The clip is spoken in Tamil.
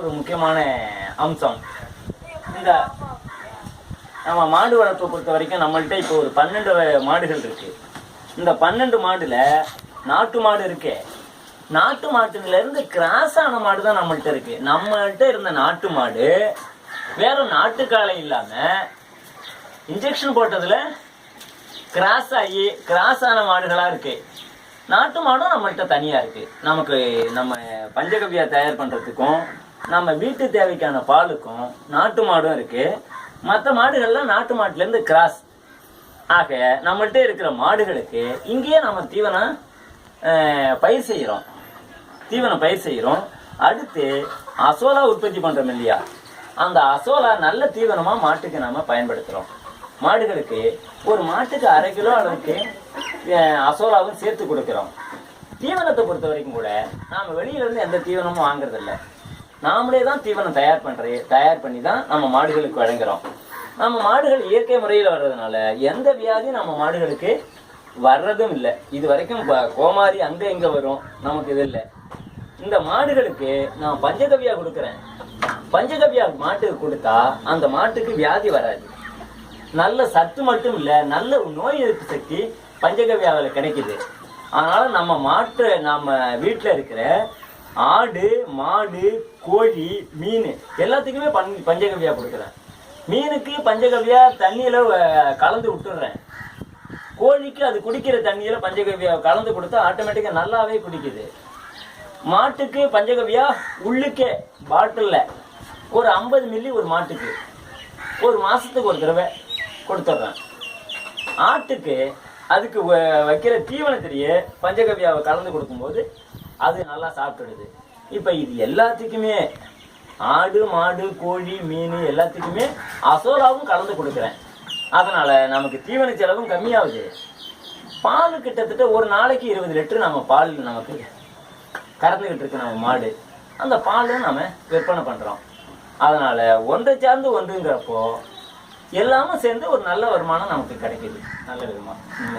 ஒரு முக்கியமான அம்சம். இந்த நம்ம மாடு வளர்ப்பை பொறுத்த வரைக்கும் நம்மள்கிட்ட இப்போ ஒரு பன்னெண்டு மாடுகள் இருக்கு. இந்த பன்னெண்டு மாடுல நாட்டு மாடு இருக்கே. நாட்டு மாட்டுல இருந்து கிராஸ் ஆன மாடு தான் நம்மள்கிட்ட இருக்கு. நம்மள்கிட்ட இருந்த நாட்டு மாடு வேற நாட்டு காளை இல்லாம இன்ஜெக்ஷன் போட்டதுல கிராஸ் ஆகி கிராஸ் ஆன மாடுகளா இருக்கு. நாட்டு மாடும் நம்மள்கிட்ட தனியா இருக்கு. நமக்கு நம்ம பஞ்சகவியா தயார் பண்றதுக்கும் நம்ம வீட்டு தேவைக்கான பாலுக்கும் நாட்டு மாடும் இருக்கு. மற்ற மாடுகள்லாம் நாட்டு மாட்டுலேருந்து கிராஸ் ஆக நம்மள்கிட்ட இருக்கிற மாடுகளுக்கு இங்கேயே நம்ம தீவனம் பயிர் செய்கிறோம் தீவனம் பயிர் செய்கிறோம் அடுத்து அசோலா உற்பத்தி பண்ணுறோம் இல்லையா? அந்த அசோலா நல்ல தீவனமாக மாட்டுக்கு நம்ம பயன்படுத்துகிறோம் மாடுகளுக்கு ஒரு மாட்டுக்கு அரை கிலோ அளவுக்கு அசோலாவும் சேர்த்து கொடுக்குறோம். தீவனத்தை பொறுத்த வரைக்கும் கூட நாம் வெளியில இருந்து எந்த தீவனமும் வாங்குறதில்ல. நாமளே தான் தீவனம் தயார் பண்றது தயார் பண்ணி தான் நம்ம மாடுகளுக்கு வழங்குறோம். நம்ம மாடுகள் இயற்கை முறையில் வர்றதுனால எந்த வியாதியும் நம்ம மாடுகளுக்கு வர்றதும் இல்லை. இது வரைக்கும் கோமாரி அங்கே இங்கே வரும் நமக்கு இது இல்லை. இந்த மாடுகளுக்கு நான் பஞ்சகவ்யா கொடுக்குறேன். பஞ்சகவ்யா மாட்டுக்கு கொடுத்தா அந்த மாட்டுக்கு வியாதி வராது. நல்ல சத்து மட்டும் இல்லை நல்ல நோய் எதிர்ப்பு சக்தி பஞ்சகவியாவில் கிடைக்குது. அதனால் நம்ம மாட்டு நம்ம வீட்டில் இருக்கிற ஆடு மாடு கோழி மீன் எல்லாத்துக்குமே பஞ் பஞ்சகவ்யா கொடுக்குறேன். மீனுக்கு பஞ்சகவ்யா தண்ணியில் கலந்து விட்டுடுறேன். கோழிக்கு அது குடிக்கிற தண்ணியில் பஞ்சகவ்யா கலந்து கொடுத்தா ஆட்டோமேட்டிக்காக நல்லாவே குடிக்குது. மாட்டுக்கு பஞ்சகவ்யா உள்ளுக்கே பாட்டிலில் ஒரு ஐம்பது மில்லி ஒரு மாட்டுக்கு. ஒரு மாதத்துக்கு ஒரு தடவை கொடுத்துட்றேன். ஆட்டுக்கு அதுக்கு வ- வைக்கிற தீவனத்திலேயே பஞ்சகவ்யாவை கலந்து கொடுக்கும்போது அது நல்லா சாப்பிட்டுடுது. இப்போ இது எல்லாத்துக்குமே ஆடு மாடு கோழி மீன் எல்லாத்துக்குமே அசோலாவும் கலந்து கொடுக்குறேன். அதனால் நமக்கு தீவன செலவும் கம்மியாகுது. பால் கிட்டத்தட்ட ஒரு நாளைக்கு இருபது லிட்டர் நம்ம பால் நமக்கு கறந்துக்கிட்டு இருக்கு நம்ம மாடு. அந்த பாலும் நம்ம விற்பனை பண்ணுறோம் அதனால் ஒன்றை சார்ந்து ஒன்றுங்கிறப்போ எல்லாமும் சேர்ந்து ஒரு நல்ல வருமானம் நமக்கு கிடைக்குது. நல்ல விதமாக